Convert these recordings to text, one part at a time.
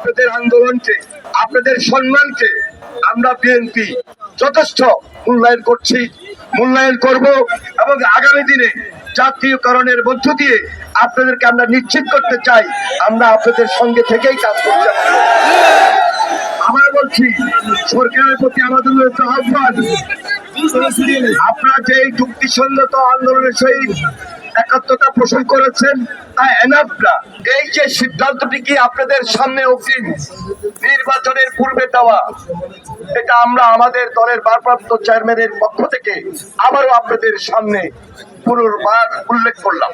আপনাদের আন্দোলনকে, আপনাদের সম্মানকে আমরা বিএনপি যথেষ্ট মূল্যায়ন করছি, মূল্যায়ন করব এবং আগামী দিনে জাতীয়করণের মধ্য দিয়ে আপনাদেরকে আমরা নিশ্চিত করতে চাই, আমরা আপনাদের সঙ্গে থেকেই কাজ করতে আবার বলছি, সরকারের প্রতি আমাদের রয়েছে আহ্বান। আপনারা যে এই যুক্তিসঙ্গত আন্দোলনের সহিত একাত্মতা পোষণ করেছেন, তা এনাফ না। এই যে সিদ্ধান্তটি কি আপনাদের সামনে অগ্রিম নির্বাচনের পূর্বে দেওয়া, এটা আমরা আমাদের দলের ভারপ্রাপ্ত চেয়ারম্যানের পক্ষ থেকে আবারও আপনাদের সামনে পুনর্বার উল্লেখ করলাম,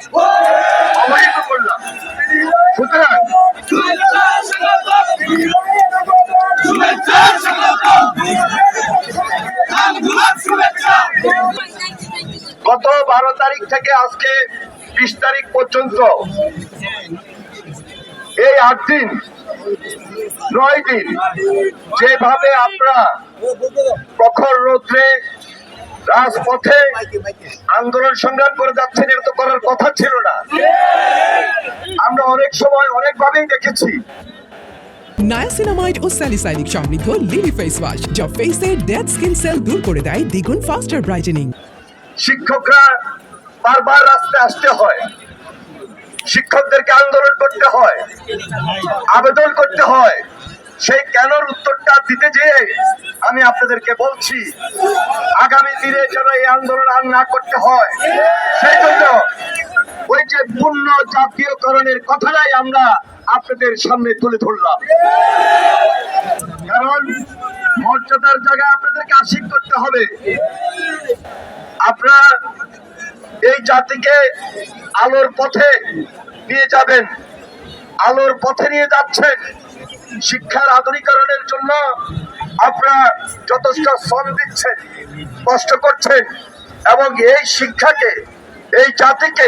অবহিত করলাম। সুতরাং বারো তারিখ থেকে আজকে বিশ তারিখ পর্যন্ত। এই আট দিন, নয় দিন, যেভাবে আপনারা প্রখর রৌদ্রে রাজপথে আন্দোলন সংগ্রাম করে যাচ্ছেন, এটা তো করার কথা ছিল না। আমরা অনেক সময় অনেকভাবেই দেখেছি। নায়াসিনামাইড ও স্যালিসাইলিক সমৃদ্ধ লিলি ফেস ওয়াশ, যা ফেসের ডেড স্কিন সেল দূর করে দেয় দ্বিগুণ ফাস্টার ব্রাইটেনিং শিক্ষকরা বারবার রাস্তায় আসতে হয়। শিক্ষকদেরকে আন্দোলন করতে হয়, আবেদন করতে হয়। সেই কেনর উত্তরটা দিতে যেয়ে আমি আপনাদেরকে বলছি, আগামী দিনে যেন এই আন্দোলন আর না করতে হয়, সেই জন্য ওই যে পূর্ণ জাতীয়করণের কথাটাই আমরা আপনাদের সামনে তুলে ধরলাম। কারণ মর্যাদার জায়গায় আপনাদেরকে আশীর করতে হবে। আপনারা এই জাতিকে আলোর পথে নিয়ে যাবেন। আলোর পথে নিয়ে যাচ্ছেন। শিক্ষার আধুনিকরণের জন্য আপনারা যথেষ্ট শ্রম দিচ্ছেন, কষ্ট করছেন এবং এই শিক্ষাকে, এই জাতিকে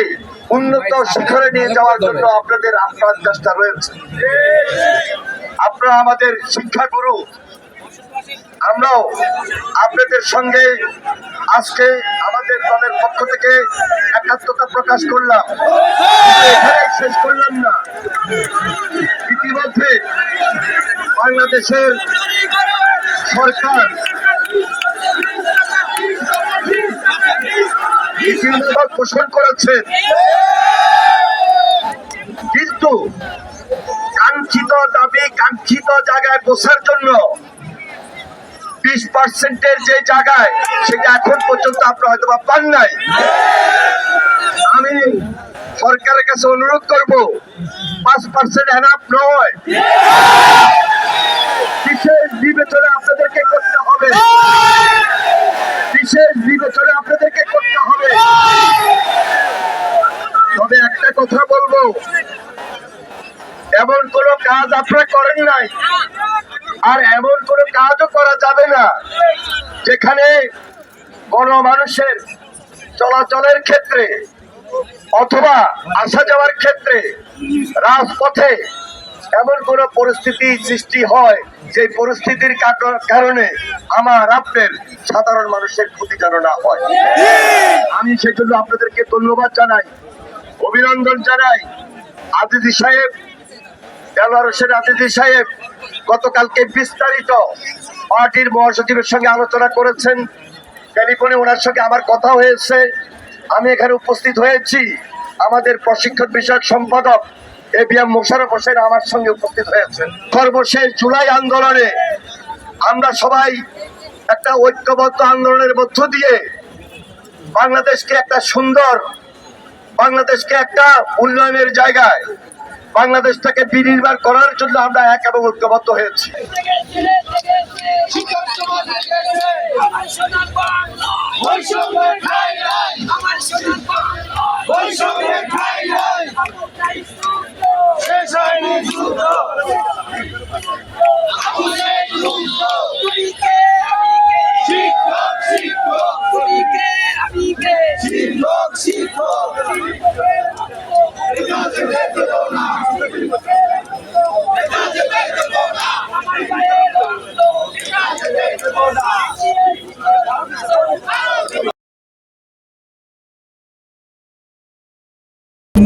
উন্নত শিখরে নিয়ে যাওয়ার জন্য আপনাদের আপনার চেষ্টা রয়েছে। আপনারা আমাদের শিক্ষাগুরু। আমরাও আপনাদের সঙ্গে আজকে পক্ষ থেকে একাত্মতা প্রকাশ করলাম। শেষ করলাম না। ইতিমধ্যে বাংলাদেশের সরকার পোষণ করেছেন কিন্তু কাঙ্ক্ষিত দাবি কাঙ্ক্ষিত জায়গায় বসার জন্য বিশ পার্সেন্টের যে জায়গায়, সেটা এখন পর্যন্ত আপনারা হয়তো বা পান নাই। আমি সরকারের কাছে অনুরোধ করব, পাঁচ পার্সেন্ট এনাফ নয়। বিশেষ বিবেচনা আপনাদেরকে করতে হবে। বিশেষ বিবেচনা আপনাদেরকে করতে হবে। তবে একটা কথা বলব, এমন কোন কাজ আপনারা করেন নাই। আর এমন কোনো কাজও করা যাবে না যেখানে গণমানুষের চলাচলের ক্ষেত্রে অথবা আসা যাওয়ার ক্ষেত্রে রাজপথে এমন কোন পরিস্থিতি সৃষ্টি হয় যে পরিস্থিতির কারণে আমার, আপনার সাধারণ মানুষের ক্ষতি যেন না হয়। আমি সেজন্য আপনাদেরকে ধন্যবাদ জানাই, অভিনন্দন জানাই। আজিজি সাহেব দেলোয়ার হোসেন সাহেব গতকালকে বিস্তারিত পার্টির মহাসচিবের সঙ্গে আলোচনা করেছেন। টেলিফোনে ওনার সঙ্গে আমার কথা হয়েছে। আমি এখানে উপস্থিত হয়েছি। আমাদের প্রশিক্ষণ বিষয়ক সম্পাদক A B M Mosharraf Hossain আমার সঙ্গে উপস্থিত হয়েছেন। সর্বশেষ জুলাই আন্দোলনে আমরা সবাই একটা ঐক্যবদ্ধ আন্দোলনের মধ্য দিয়ে বাংলাদেশকে একটা সুন্দর, বাংলাদেশকে একটা উন্নয়নের জায়গায় বাংলাদেশটাকে বিনির্মাণ করার জন্য আমরা এক এবং ঐক্যবদ্ধ হয়েছি।